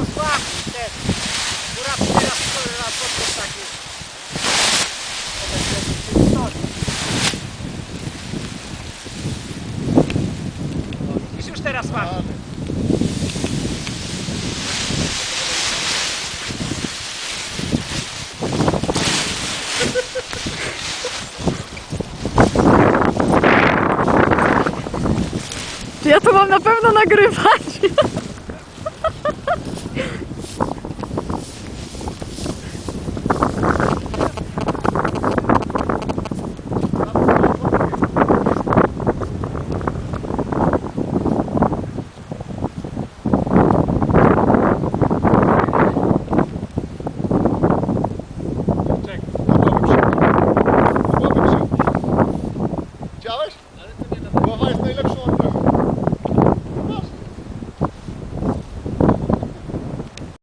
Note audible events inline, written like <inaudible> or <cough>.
to słabki ten. Która teraz na podróż taki. Teraz słabki. Ja to mam na pewno nagrywać. <laughs>